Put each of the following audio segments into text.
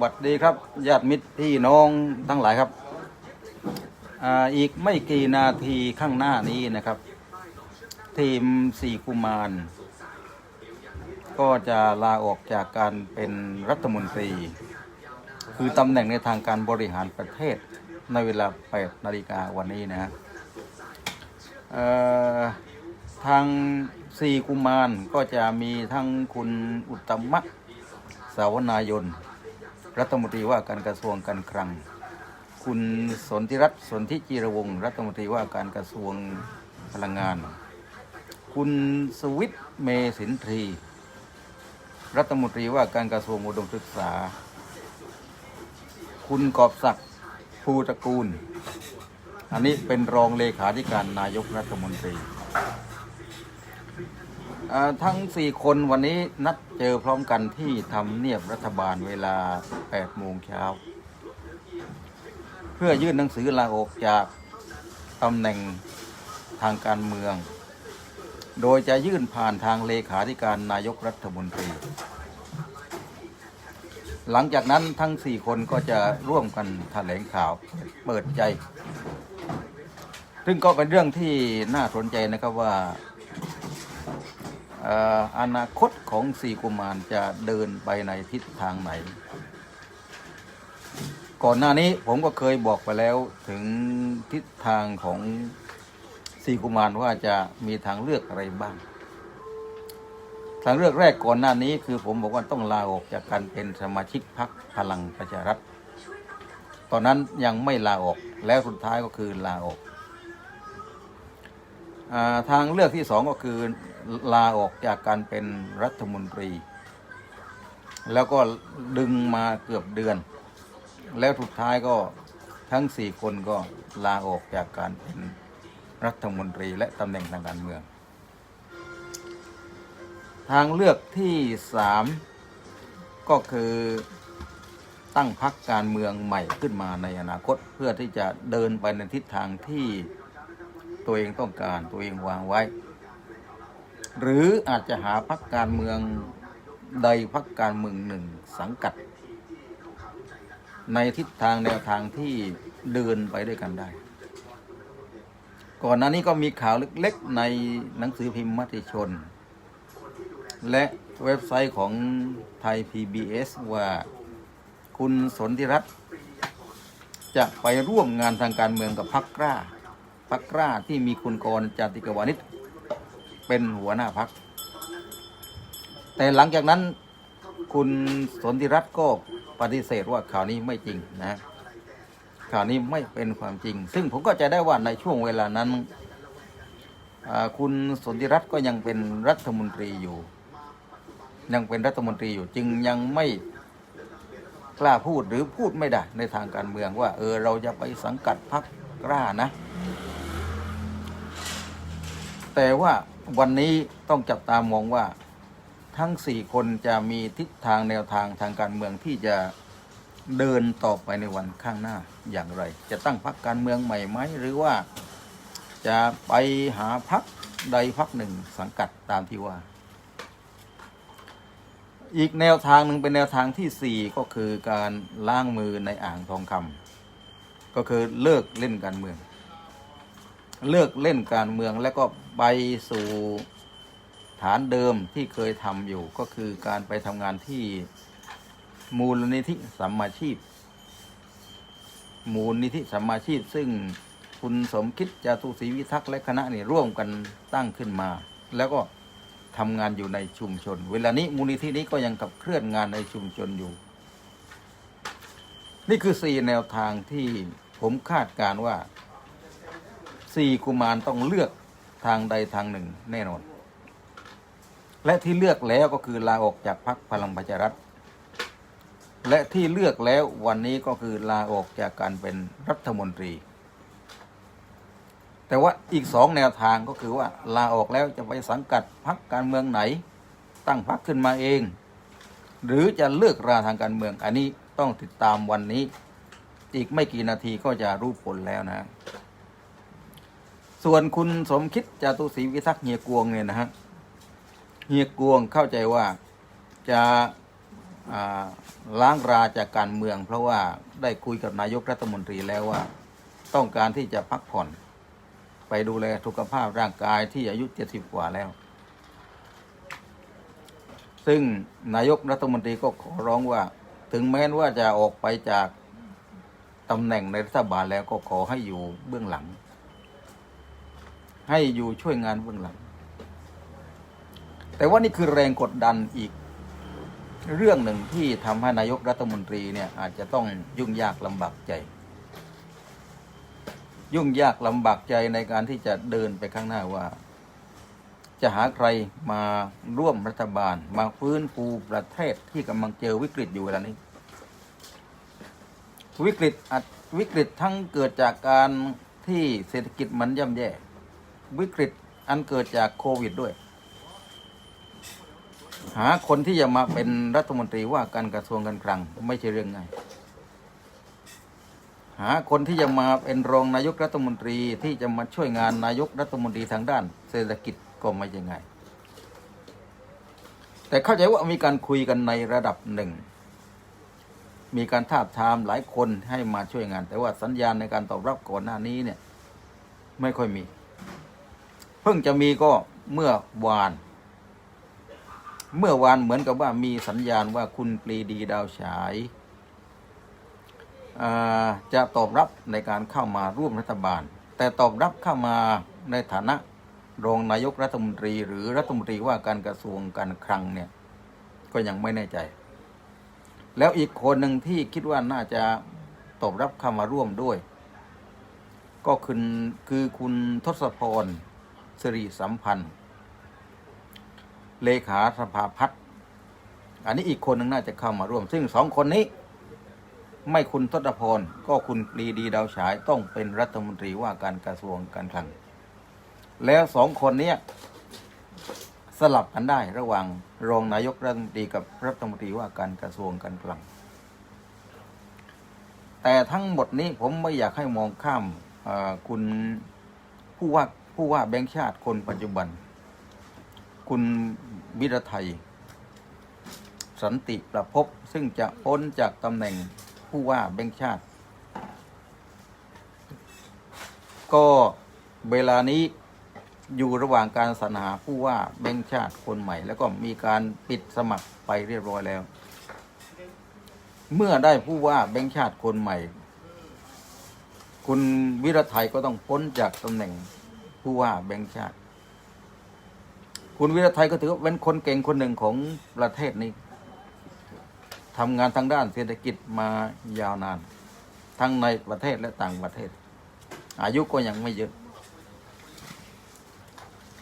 วัสดีครับญาติมิตรพี่น้องทั้งหลายครับออีกไม่กี่นาทีข้างหน้านี้นะครับ ทีมสี่กุมาร ก็จะลาออกจากการเป็นรัฐมนตรี คือตำแหน่งในทางการบริหารประเทศในเวลา 8 นาฬิกาวันนี้นะฮะทางสี่กุมารก็จะมีทั้งคุณอุตตมะสาวนายน รัฐมนตรีว่าการกระทรวงการคลัง คุณสนธิรัตน์สนธิจีรวงศ์รัฐมนตรีว่าการกระทรวงพลังงาน คุณสวิตเมสินทรี รัฐมนตรีว่าการกระทรวงอุดมศึกษา คุณกอบศักดิ์ภูตระกูล อันนี้เป็นรองเลขาธิการนายกรัฐมนตรี อ่าทั้ง 4 คนวันนี้นัดเจอพร้อมกันที่ทำเนียบรัฐบาลเวลา 8 โมงเช้า เพื่อยื่นหนังสือลาออกจากตำแหน่งทางการเมือง โดยจะยื่นผ่านทางเลขาธิการนายกรัฐมนตรี หลังจากนั้นทั้ง 4 คนก็จะร่วมกันแถลงข่าวเปิดใจ ซึ่งก็เป็นเรื่องที่น่าสนใจนะครับว่า อนาคตของสี่กุมารจะเดินไปในทิศทางไหน ก่อนหน้านี้ผมก็เคยบอกไปแล้วถึงทิศทางของสี่กุมารว่าจะมีทางเลือกอะไรบ้าง ทางเลือกแรกก่อนหน้านี้คือผมบอกว่าต้องลาออกจากการเป็นสมาชิกพรรคพลังประชารัฐ ตอนนั้นยังไม่ลาออกแล้วสุดท้ายก็คือลาออกอทางเลือกที่สองก็คือ ลาออกจากการเป็นรัฐมนตรี แล้วก็ดึงมาเกือบเดือน แล้วสุดท้ายก็ทั้งสี่คนก็ลาออกจากการเป็นรัฐมนตรีและตำแหน่งทางการเมือง ทางเลือกที่สามก็คือตั้งพรรคการเมืองใหม่ขึ้นมาในอนาคตเพื่อที่จะเดินไปในทิศทางที่ตัวเองต้องการตัวเองวางไว้ หรืออาจจะหาพักการเมืองใดพักการเมืองหนึ่งสังกัด ในทิศทางแนวทางที่เดินไปด้วยกันได้ ก่อนหน้านี้ก็มีข่าวเล็กๆในหนังสือพิมพ์มติชน และเว็บไซต์ของไทย PBS ว่าคุณสนธิรัตน์จะไปร่วมงานทางการเมืองกับพรรคกล้าพักกล้าที่มีคุณกรจาติกวานิช เป็นหัวหน้าพัก แต่หลังจากนั้นคุณสนธิรัตน์ก็ปฏิเสธว่าข่าวนี้ไม่จริงนะข่าวนี้ไม่เป็นความจริง ซึ่งผมก็จะได้ว่าในช่วงเวลานั้นคุณสนธิรัตน์ก็ยังเป็นรัฐมนตรีอยู่ ยังเป็นรัฐมนตรีอยู่ จึงยังไม่กล้าพูดหรือพูดไม่ได้ในทางการเมืองว่า เออเราจะไปสังกัดพักกล้านะ แต่ว่า วันนี้ต้องจับตามองว่าทั้งสี่คนจะมีทิศทางแนวทางทางการเมืองที่จะเดินต่อไปในวันข้างหน้าอย่างไร จะตั้งพรรคการเมืองใหม่ไหมหรือว่าจะไปหาพรรคใดพรรคหนึ่งสังกัดตามที่ว่า อีกแนวทางหนึ่งเป็นแนวทางที่สี่ก็คือการล้างมือในอ่างทองคำก็คือเลิกเล่นการเมือง เลิกเล่นการเมืองแล้วก็ไปสู่ฐานเดิมที่เคยทำอยู่ก็คือการไปทำงานที่มูลนิธิสัมมาชีพ มูลนิธิสัมมาชีพ ซึ่งคุณสมคิดจาตุศรีวิทักษ์และคณะนี่ร่วมกันตั้งขึ้นมา แล้วก็ทำงานอยู่ในชุมชน เวลานี้มูลนิธินี้ก็ยังกับเคลื่อนงานในชุมชนอยู่ นี่คือสี่แนวทางที่ผมคาดการณ์ว่า สี่กุมารต้องเลือกทางใดทางหนึ่งแน่นอน และที่เลือกแล้วก็คือลาออกจากพรรคพลังประชารัฐ และที่เลือกแล้ววันนี้ก็คือลาออกจากการเป็นรัฐมนตรี แต่ว่าอีกสองแนวทางก็คือว่าลาออกแล้วจะไปสังกัดพรรคการเมืองไหน ตั้งพรรคขึ้นมาเอง หรือจะเลือกราทางการเมืองอันนี้ต้องติดตามวันนี้ อีกไม่กี่นาทีก็จะรู้ผลแล้วนะ ส่วนคุณสมคิดจาตุศรีวิทักษ์เฮียกวงเนี่ยนะฮะเฮียกวงเข้าใจว่าจะาล้างราจากการเมือง เพราะว่าได้คุยกับนายกรัฐมนตรีแล้วว่า ต้องการที่จะพักผ่อน ไปดูแลสุขภาพร่างกายที่อายุเจ็ดสิบกว่าแล้ว ซึ่งนายกรัฐมนตรีก็ขอร้องว่า ถึงแม้ว่าจะออกไปจากตำแหน่งในรัฐบาลแล้วก็ขอให้อยู่เบื้องหลัง ให้อยู่ช่วยงานเบื้องหลัง แต่ว่านี่คือแรงกดดันอีก เรื่องหนึ่งที่ทำให้นายกรัฐมนตรีเนี่ยอาจจะต้องยุ่งยากลำบากใจ ยุ่งยากลำบากใจในการที่จะเดินไปข้างหน้าว่า จะหาใครมาร่วมรัฐบาล มาฟื้นฟูประเทศที่กำลังเจอวิกฤตอยู่เวลานี้ วิกฤตอาจวิกฤตทั้งเกิดจากการที่เศรษฐกิจมันย่ำแย่ วิกฤตอันเกิดจากโควิดด้วย หาคนที่จะมาเป็นรัฐมนตรีว่าการกระทรวงการคลังไม่ใช่เรื่องง่าย หาคนที่จะมาเป็นรองนายกรัฐมนตรีที่จะมาช่วยงานนายกรัฐมนตรีทางด้าน เศรษฐกิจก็ไม่ใช่ง่าย แต่เข้าใจว่ามีการคุยกันในระดับหนึ่งมีการทาบทามหลายคนให้มาช่วยงาน แต่ว่าสัญญาณในการตอบรับก่อนหน้านี้เนี่ย ไม่ค่อยมี เพิ่งจะมีก็เมื่อวาน เมื่อวานเหมือนกับว่ามีสัญญาณว่าคุณปรีดีดาวฉายาจะตอบรับในการเข้ามาร่วมรัฐบาล แต่ตอบรับเข้ามาในฐานะรองนายกรัฐมนตรีหรือรัฐมนตรีว่าการกระทรวงการคลังเนี่ยก็ยังไม่แน่ใจ แล้วอีกคนหนึ่งที่คิดว่าน่าจะตอบรับเข้ามาร่วมด้วย ก็คือคือคุณทศพร สิริสัมพันธ์ เลขาสภาพัฒน์อันนี้อีกคนหนึ่งน่าจะเข้ามาร่วม ซึ่งสองคนนี้ ไม่คุณทศพรก็คุณปรีดีดาวฉายต้องเป็นรัฐมนตรีว่าการกระทรวงการคลัง แล้วสองคนนี้สลับกันได้ระหว่างรองนายกรัฐมนตรีกับรัฐมนตรีว่าการกระทรวงการคลัง แต่ทั้งหมดนี้ผมไม่อยากให้มองข้ามคุณผู้ว่า ผู้ว่าแบงค์ชาติคนปัจจุบัน คุณวิรไทย สันติประพบซึ่งจะพ้นจากตำแหน่งผู้ว่าแบงค์ชาติ ก็เวลานี้อยู่ระหว่างการสรรหาผู้ว่าแบงค์ชาติคนใหม่ แล้วก็มีการปิดสมัครไปเรียบร้อยแล้ว เมื่อได้ผู้ว่าแบงค์ชาติคนใหม่ คุณวิรไทยก็ต้องพ้นจากตำแหน่ง ผู้ว่าแบงค์ชาติ คุณวิรไทยก็ถือว่าเป็นคนเก่งคนหนึ่งของประเทศนี้ทำงานทางด้านเศรษฐกิจมายาวนาน ทั้งในประเทศและต่างประเทศ อายุก็ยังไม่เยอะ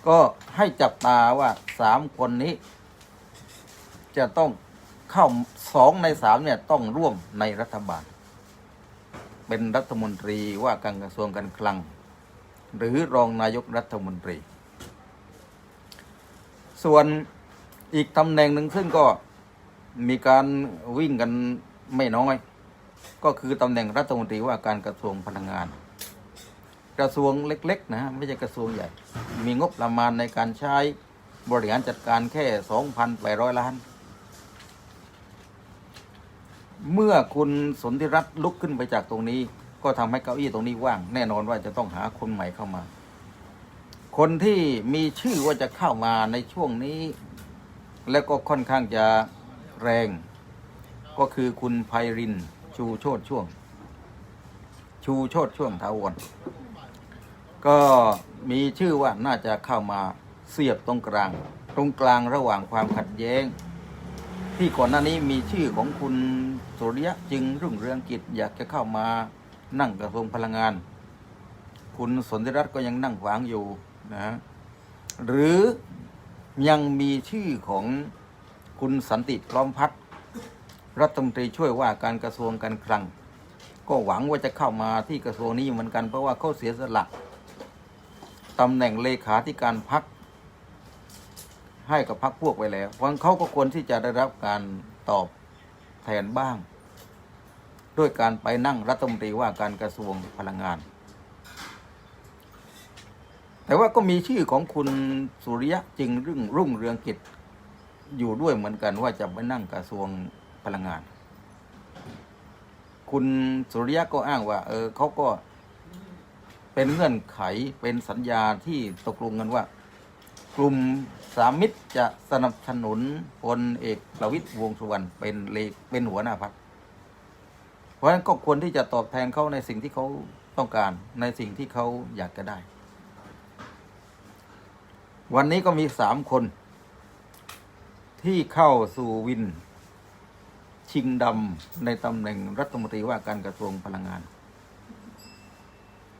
ก็ให้จับตาว่าสามคนนี้ จะต้องเข้าสองในสามเนี่ยต้องร่วมในรัฐบาล เป็นรัฐมนตรีว่าการกระทรวงการคลัง หรือรองนายกรัฐมนตรี ส่วนอีกตำแหน่งหนึ่งซึ่งก็มีการวิ่งกันไม่น้อย ก็คือตำแหน่งรัฐมนตรีว่าการกระทรวงพลังงาน กระทรวงเล็กๆนะไม่ใช่กระทรวงใหญ่ มีงบประมาณในการใช้บริหารจัดการแค่ 2,800 ล้าน เมื่อคุณสนธิรัตน์ลุกขึ้นไปจากตรงนี้ ก็ทำให้เก้าอี้ตรงนี้ว่าง แน่นอนว่าจะต้องหาคนใหม่เข้ามา คนที่มีชื่อว่าจะเข้ามาในช่วงนี้ แล้วก็ค่อนข้างจะแรง ก็คือคุณไพริน ชูโชดช่วง ชูโชดช่วงทาวรก็มีชื่อว่าน่าจะเข้ามาเสียบตรงกลาง ตรงกลางระหว่างความขัดแย้ง ที่ก่อนหน้านี้มีชื่อของคุณสุริยะจึงรุ่งเรืองกิจอยากจะเข้ามา นั่งกระทรวงพลังงาน คุณสนธิรัตน์ก็ยังนั่งขวางอยู่นะฮะหรือยังมีชื่อของคุณสันติพร้อมพัฒน์รัฐมนตรีช่วยว่าการกระทรวงการคลัง ก็หวังว่าจะเข้ามาที่กระทรวงนี้เหมือนกันเพราะว่าเขาเสียสละตำแหน่งเลขาธิการพักให้กับพักพวกไปแล้วเพราะฉะนั้นเขาก็ควรที่จะได้รับการตอบแทนบ้าง ด้วยการไปนั่งรัฐมนตรีว่าการกระทรวงพลังงาน แต่ว่าก็มีชื่อของคุณสุริยะจึงรุ่งรุ่งเรืองกิจอยู่ด้วยเหมือนกันว่าจะไปนั่งกระทรวงพลังงาน คุณสุริยะก็อ้างว่า เออเขาก็เป็นเงื่อนไขเป็นสัญญาที่ตกลงกันว่า กลุ่มสามมิตรจะสนับสนุนพลเอกประวิตยวงสุวรรณเป็นเลเป็นหัวหน้าพรรค เพราะฉะนั้นก็ควรที่จะตอบแทนเขาในสิ่งที่เขาต้องการในสิ่งที่เขาอยากจะได้ วันนี้ก็มีสามคน ที่เข้าสู่วิน ชิงดำในตำแหน่งรัฐมนตรีว่าการกระทรวงพลังงาน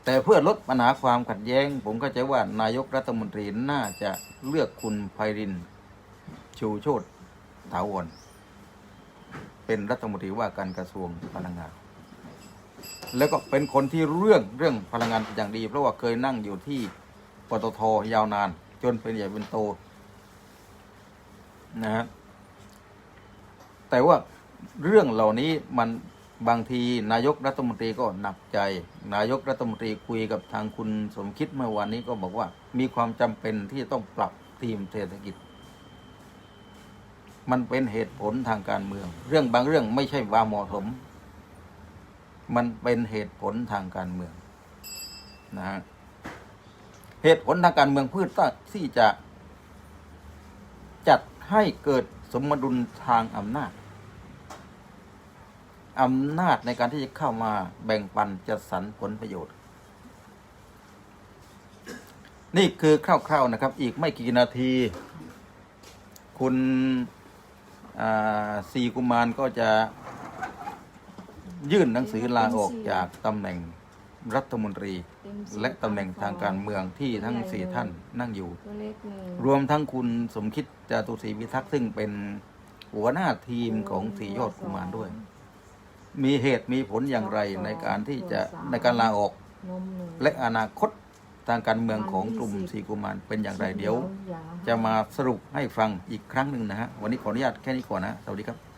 แต่เพื่อลดปัญหาความขัดแย้ง ผมเข้าใจว่านายกรัฐมนตรีน่าจะเลือกคุณไพริน ชูโชตถาวร เป็นรัฐมนตรีว่าการกระทรวงพลังงาน แล้วก็เป็นคนที่เรื่องเรื่องพลังงานเป็นอย่างดี เพราะว่าเคยนั่งอยู่ที่ปตทยาวนาน จนเป็นใหญ่เป็นโตนะฮะแต่ว่าเรื่องเหล่านี้มันบางทีนายกรัฐมนตรีก็หนักใจ นายกรัฐมนตรีคุยกับทางคุณสมคิดเมื่อวานนี้ก็บอกว่า มีความจำเป็นที่จะต้องปรับทีมเศรษฐกิจ มันเป็นเหตุผลทางการเมือง เรื่องบางเรื่องไม่ใช่ว่าเหมาะสม มันเป็นเหตุผลทางการเมืองนะฮะเหตุผลทางการเมืองเพื่อที่จะ จัดให้เกิดสมดุลทางอำนาจอำนาจในการที่จะเข้ามาแบ่งปันจัดสรรผลประโยชน์ นี่คือคร่าวๆนะครับ อีกไม่กี่นาที คุณ สีกุมารก็จะยื่นหนังสือลาออกจากตำแหน่งรัฐมนตรี และตำแหน่งทางการเมืองที่ทั้งสี่ท่านนั่งอยู่ตัวเล็กเลยรวมทั้งคุณสมคิดจาตุศรีพิทักษ์ซึ่งเป็นหัวหน้าทีมของสียอดกุมารด้วย มีเหตุมีผลอย่างไรในการที่จะในการลาออกนมหนึ่งและอนาคต ทางการเมืองของกลุ่มสีกุมารเป็นอย่างไรเดี๋ยว จะมาสรุปให้ฟังอีกครั้งหนึ่งนะฮะวันนี้ขออนุญาตแค่นี้ก่อนนะสวัสดีครับ